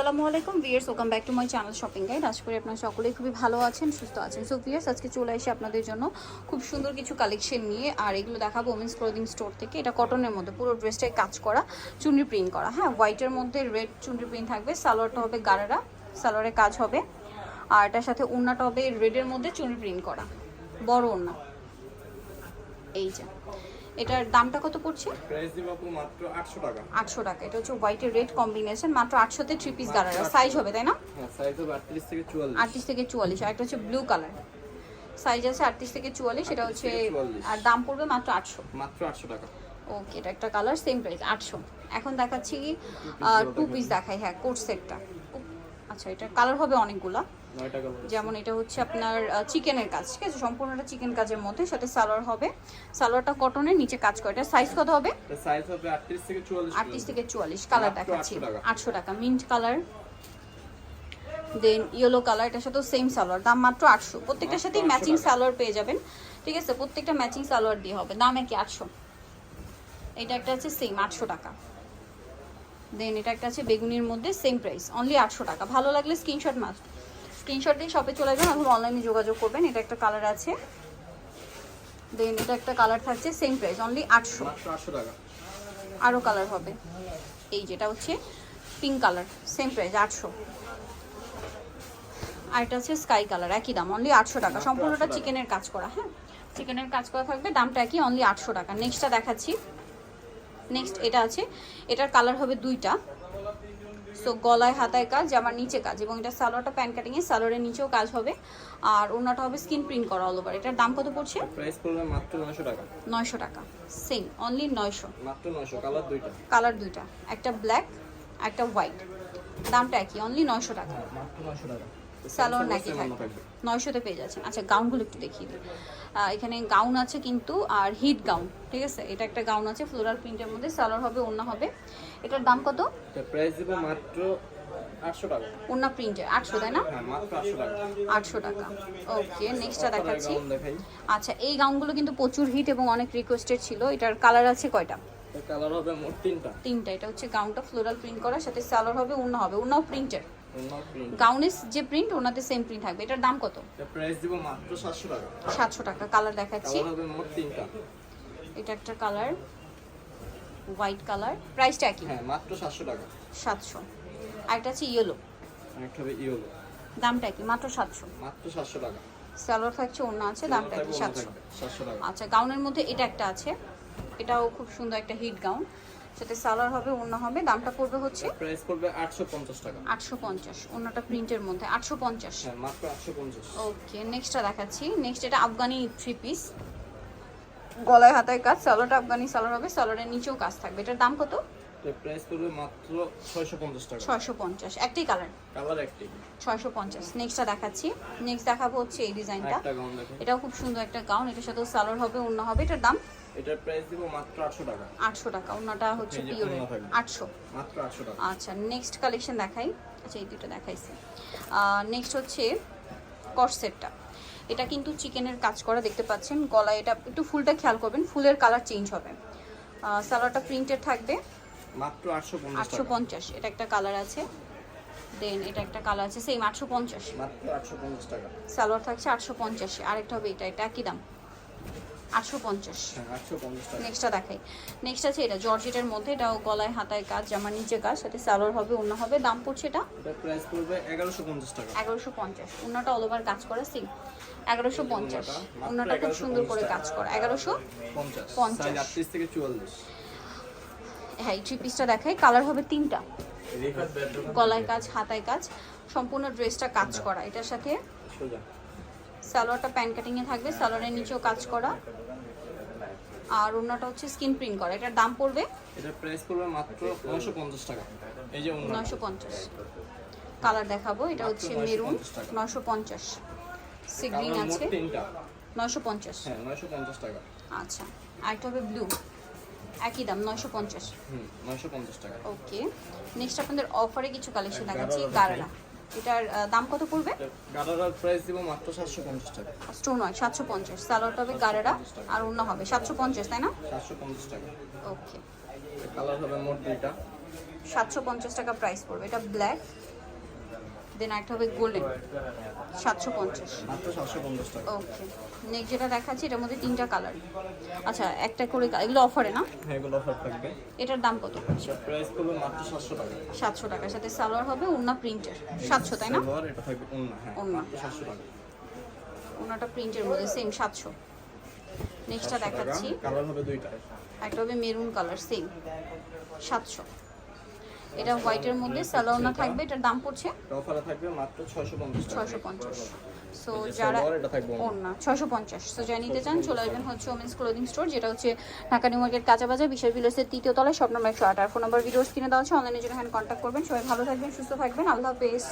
আসসালামু আলাইকুম viewers welcome back to my channel shopping guide আশা করি আপনারা সকলেই খুবই ভালো আছেন, সুস্থ আছেন। সো ভিয়ার্স আজকে চলে এসে আপনাদের জন্য খুব সুন্দর কিছু কালেকশন নিয়ে, আর এগুলো দেখাবো ওমেন্স ক্লোদিং স্টোর থেকে। এটা কটনের মধ্যে, পুরো ড্রেসটায় কাজ করা, চুনরি প্রিন্ট করা। হ্যাঁ হোয়াইটের মধ্যে রেড চুনরি প্রিন্ট থাকবে, সালোয়ারটা হবে গারারা সালোয়ারের কাজ হবে। আর এটার সাথে ওড়নাটা হবে রেডের মধ্যে চুনরি প্রিন্ট করা, বড় ওড়না। এই যে। এটার দামটা কত পড়ছে? প্রাইস দিব আপু মাত্র 800 টাকা। আটশো টাকা। এটা হচ্ছে হোয়াইটের রেড কম্বিনেশন মাত্র আটশোতে থ্রি পিস গারারা সাইজ হবে তাই না? হ্যাঁ সাইজ হবে 38 থেকে 44 আটত্রিশ থেকে চুয়াল্লিশ। আর একটা হচ্ছে ব্লু কালার সাইজ আছে আটত্রিশ থেকে চুয়াল্লিশ এটা হচ্ছে আর দাম পড়বে মাত্র আটশো। মাত্র 800 টাকা। ওকে এটা একটা কালার সেম প্রাইস আটশো। এখন দেখাচ্ছি টু পিস দেখাই। হ্যাঁ কোট সেটটা আচ্ছা এটা কালার হবে অনেকগুলা। 9 টাকা বলে যেমন এটা হচ্ছে আপনার চিকেনের কাজ ঠিক আছে? সম্পূর্ণটা চিকেন কাজের মধ্যে সাথে সালোয়ার হবে। সালোয়ারটা কটনের নিচে কাজ করে। এটা সাইজ কত হবে? সাইজ হবে 38 থেকে 44 আটত্রিশ থেকে চুয়াল্লিশ কালার দেখাচ্ছি। 800 টাকা। Mint colour then yellow colour এটার সাথেও সেম সালোয়ার। দাম মাত্র আটশো। প্রত্যেকটার সাথেই ম্যাচিং সালোয়ার পেয়ে যাবেন ঠিক আছে? প্রত্যেকটা ম্যাচিং সালোয়ার দিয়ে হবে। দাম একই আটশো। এটা একটা আছে সেম আটশো টাকা। দেন এটা একটা আছে বেগুনির মধ্যে সেম প্রাইস অনলি আটশো টাকা। ভালো লাগলে স্ক্রিনশট মাস্ট স্ক্রিনশট দিয়ে শপে চলে যাবেন অথবা অনলাইনে যোগাযোগ করবেন এটা একটা কালার আছে। দেন এটা একটা কালার থাকছে সেম প্রাইস অনলি আটশো। মাত্র 800 টাকা আরও কালার হবে। এই যেটা হচ্ছে পিঙ্ক কালার সেম প্রাইস আটশো। আর এটা হচ্ছে স্কাই কালার একই দাম অনলি আটশো টাকা। সম্পূর্ণটা চিকেনের কাজ করা হ্যাঁ? চিকেনের কাজ করা থাকবে দামটা একই অনলি আটশো টাকা। নেক্সটটা দেখাচ্ছি। নেক্সট এটা আছে এটার কালার হবে দুইটা। সো গলায় হাতায় কাজ জামার নিচে কাজ এবং এটা সালোয়ারটা প্যান কাটিংয়ে সালোয়ারের নিচেও কাজ হবে। আর ওনাটা হবে স্কিন প্রিন্ট করা অল ওভার এটার দাম কত পড়ছে? প্রাইস পড়বে মাত্র 900 টাকা। নয়শো টাকা। সেম অনলি নয়শো। মাত্র 900 কালার দুইটা। কালার দুইটা। একটা ব্ল্যাক একটা হোয়াইট দামটা একই অনলি নয়শো টাকা। মাত্র 900 টাকা। স্যালোয়ার নাকি অন্য থাকবে থাকবে। নয়শোতে পেয়ে যাচ্ছেন। আচ্ছা গাউনগুলো একটু দেখিয়ে দিই। এখানে গাউন আছে কিন্তু আর হিট গাউন ঠিক আছে? এটা একটা গাউন আছে ফ্লোরাল প্রিন্টের মধ্যে। সালোয়ার হবে ওন্না হবে। এটার দাম কত? প্রাইস দিব মাত্র 800 প্রিন্টের আটশো তাই না? হ্যাঁ মাত্র 800 টাকা। আটশো টাকা। ওকে নেক্সটটা দেখাচ্ছি। আচ্ছা এই গাউনগুলো কিন্তু প্রচুর হিট এবং অনেক রিকোয়েস্টেড ছিল। এটার কালার আছে কয়টা? কালার হবে মোট তিনটা। তিনটা। এটা হচ্ছে গাউনটা ফ্লোরাল প্রিন্ট করা সাথে সালোয়ার হবে ওন্না হবে। ওন্নাও প্রিন্টের অন্য প্রিন্ট গাউনের যে প্রিন্ট ওনাতে সেম প্রিন্ট থাকবে। এটার দাম কত? প্রাইস দিব মাত্র 700 টাকা। সাতশো টাকা। কালার দেখাচ্ছি। হবে মোট তিনটা। এটা একটা কালার হোয়াইট কালার প্রাইসটা কি হ্যাঁ মাত্র 700 টাকা। সাতশো। আর এটা আছে ইয়েলো আরেকটা হবে ইয়েলো দামটা কি মাত্র সাতশো। মাত্র 700 টাকা। সালোয়ার থাকছে অন্য আছে দামটা কি সাতশো। 700 টাকা। আচ্ছা গাউনের মধ্যে এটা একটা আছে। এটাও খুব সুন্দর একটা হিট গাউন সাথে সালোয়ার হবে অন্য হবে দামটা পড়বে হচ্ছে প্রাইস পড়বে 850 টাকা। আটশো পঞ্চাশ অন্যটা প্রিন্টের মধ্যে আটশো পঞ্চাশ। হ্যাঁ মাত্র 850 ওকে নেক্সটটা দেখাচ্ছি। নেক্সট এটা আফগানি থ্রি পিস গলায় হাতায় কাজ সালোয়ারটা আফগানি সালোয়ার হবে সালোয়ারের নিচেও কাজ থাকবে। এটার দাম কত? এর প্রাইস পড়বে মাত্র 650 টাকা। ছয়শো পঞ্চাশ একটাই কালার কালার একটি। ছয়শো পঞ্চাশ নেক্সটটা দেখাচ্ছি। নেক্সট দেখাবো হচ্ছে এই ডিজাইনটা একটা গাউন দেখেন এটাও খুব সুন্দর একটা গাউন এটার সাথেও সালোয়ার হবে অন্য হবে এটার দাম? এটার প্রাইস দিব মাত্র 800 টাকা। আটশো টাকা অন্যটা হচ্ছে থাকবে। আটশো। মাত্র 800 টাকা। আচ্ছা নেক্সট কালেকশন দেখাই। আচ্ছা এই দুটো দেখাইছি। নেক্সট হচ্ছে কর্সেটটা এটা কিন্তু চিকেনের কাজ করা দেখতে পাচ্ছেন গলায় এটা একটু ফুলটা খেয়াল করবেন ফুলের কালার চেঞ্জ হবে। সালোয়ারটা প্রিন্টেড থাকবে। মাত্র 850 আটশো টাকা। পঞ্চাশ এটা একটা কালার আছে। দেন এটা একটা কালার আছে সেম আটশো পঞ্চাশ। মাত্র 850 টাকা। সালোয়ার থাকছে আটশো পঞ্চাশে আরেকটা হবে এটা এটা একই দাম। আটশো পঞ্চাশ। হ্যাঁ 850 টাকা। নেক্সটটা দেখাই। নেক্সট আছে এটা জর্জেটের মধ্যে এটাও গলায় হাতায় কাজ জামার নিচে কাজ সাথে সালোয়ার হবে অন্য হবে দাম পড়ছে এটা এটার প্রাইস পড়বে 1150 টাকা। এগারোশো পঞ্চাশ অন্যটা অল ওভার কাজ করা সেম এগারোশো পঞ্চাশ মাত্র অন্যটা খুব সুন্দর করে কাজ করা এগারোশো 50 পঞ্চাশ। সাইজ 38 থেকে 44 হ্যাঁ এই থ্রি পিসটা দেখাই। কালার হবে তিনটা। গলায় কাজ হাতায় কাজ সম্পূর্ণ ড্রেসটা কাজ করা। এটার সাথে সালোয়ারটা প্যান কাটিংয়ে থাকবে সালোয়ারের নিচেও কাজ করা। আর অন্যটা হচ্ছে স্কিন প্রিন্ট করা। এটার দাম পড়বে এটার প্রাইস পড়বে মাত্র 950 টাকা। এই যে অন্য নয়শো পঞ্চাশ। কালার দেখাবো। এটা হচ্ছে মেরুন টাকা। নয়শো পঞ্চাশ। সি গ্রিন আছে। তিনটা। নয়শো পঞ্চাশ। হ্যাঁ 950 টাকা। আচ্ছা। আরেকটা হবে ব্লু একই দাম নয়শো পঞ্চাশ। হুম 950 টাকা। ওকে নেক্সট আপনাদের অফারে কিছু কালেকশন হ্যাঁ, দেখাচ্ছি গারারা এটার দাম কত পড়বে? গাডারার প্রাইস দিব মাত্র 750 টাকা। স্টোন হয় সাতশো পঞ্চাশ। সালোয়ারটা হবে গারারা আর অন্য হবে। সাতশো পঞ্চাশ তাই না? 750 টাকা। ওকে। কালার হবে মোট দুইটা। সাতশো পঞ্চাশ টাকা প্রাইস পড়বে। এটা ব্ল্যাক দেন একটা হবে গোল্ডেন। সাতশো পঞ্চাশ। ওকে। নেক্সট যেটা দেখাচ্ছি এটার মধ্যে তিনটা কালার। আচ্ছা একটা করে এগুলো অফারে না? হ্যাঁ এগুলো অফার থাকবে। এটার দাম কত? আচ্ছা প্রাইস করবে মাত্র সাতশো টাকা। সাতশো টাকার সাথে সালোয়ার হবে উন্না প্রিন্টের সাতশো তাই না? সালোয়ার এটা থাকবে ওন্না হ্যাঁ টাকা। প্রিন্টের মধ্যে সেম সাতশো। নেক্সটটা দেখাচ্ছি। কালার হবে দুইটা একটা হবে মেরুন কালার সেম সাতশো। এটা হোয়াইটের মধ্যে সালোনা থাকবে এটার দাম পড়ছে অফারে থাকবে মাত্র ছয়শো পঞ্চাশ টাকা। ছয়শো পঞ্চাশ। সো যারা ছয়শো পঞ্চাশ। সো যারা নিতে চান চলে আসবেন হচ্ছে ওমেন্স ক্লোদিং স্টোর যেটা হচ্ছে ঢাকা নিউ মার্কেট কাঁচা বাজার বিশাল বিলসের তৃতীয় তলায় শপ আট আর ফোন নাম্বার ভিডিওস কিনে দেওয়া আছে অনলাইনে জন্য এখানে কন্ট্যাক্ট করবেন। সবাই ভালো থাকবেন সুস্থ থাকবেন। আল্লাহ হাফেজ।